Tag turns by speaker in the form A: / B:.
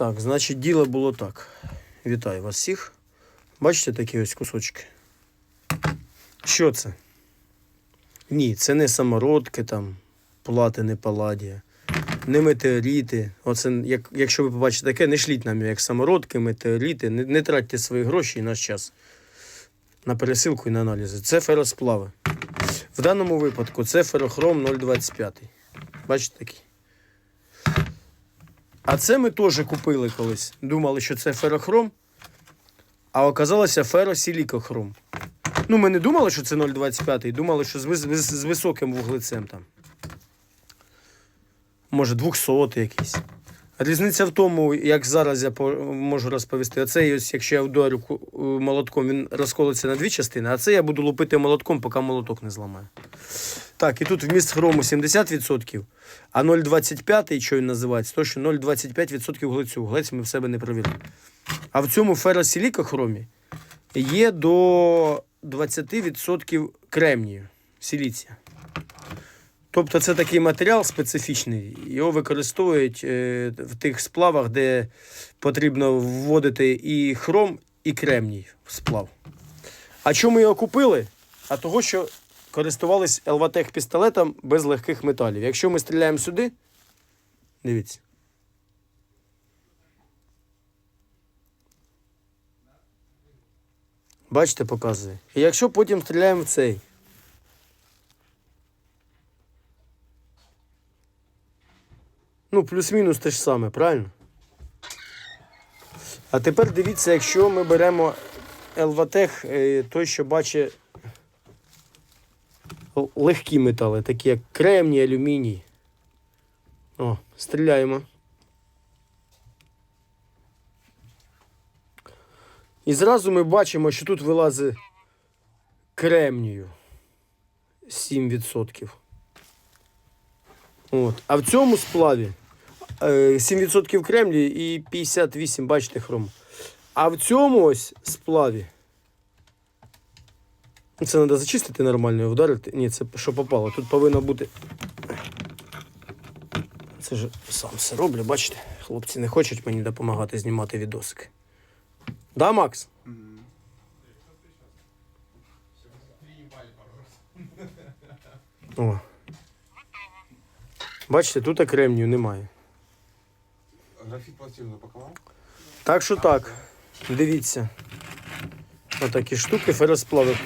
A: Так, значить, діло було так. Вітаю вас всіх. Бачите такі ось кусочки? Що це? Ні, це не самородки там, платини паладія, не метеоріти. Оце, як, якщо ви побачите таке, не шліть нам як самородки, метеоріти, не, не тратьте свої гроші і наш час на пересилку і на аналізи. Це феросплави. В даному випадку це ферохром 0,25. Бачите такий? А це ми теж купили колись. Думали, що це ферохром, а оказалося феросілікохром. Ну, ми не думали, що це 0,25, думали, що з, вис- з високим вуглецем там. Може, 200 якийсь. Різниця в тому, як зараз я можу розповісти. Оцей, ось, якщо я вдарю молотком, він розколиться на дві частини, а це я буду лупити молотком, поки молоток не зламаю. Так, і тут вміст хрому 70%, а 0,25, що він називається, то що 0,25% глицю. Глець ми в себе не провірили. А в цьому феросілікохромі є до 20% кремнію, силіція. Тобто це такий матеріал специфічний. Його використовують е, в тих сплавах, де потрібно вводити і хром, і кремній в сплав. А чому його купили? А того, що користувались Елватех пістолетом без легких металів. Якщо ми стріляємо сюди, дивіться. Бачите, показує. І якщо потім стріляємо в цей. Ну, плюс-мінус те ж саме, правильно? А тепер дивіться, якщо ми беремо Елватех, той, що бачить легкі метали, такі як кремній, алюміній. О, стріляємо. І зразу ми бачимо, що тут вилазить кремнію 7%. От. А в цьому сплаві е, 7% кремнію і 58, бачите, хром. А в цьому ось сплаві. Це треба зачистити нормально і вдарити. Ні, це що попало. Тут повинно бути. Це ж сам все роблю, бачите? Хлопці не хочуть мені допомагати знімати відосики. Да, Макс? О. Бачите, тут кремнію немає.
B: Графит пластину запаковал?
A: Так що так, дивіться. Отакі штуки феросплави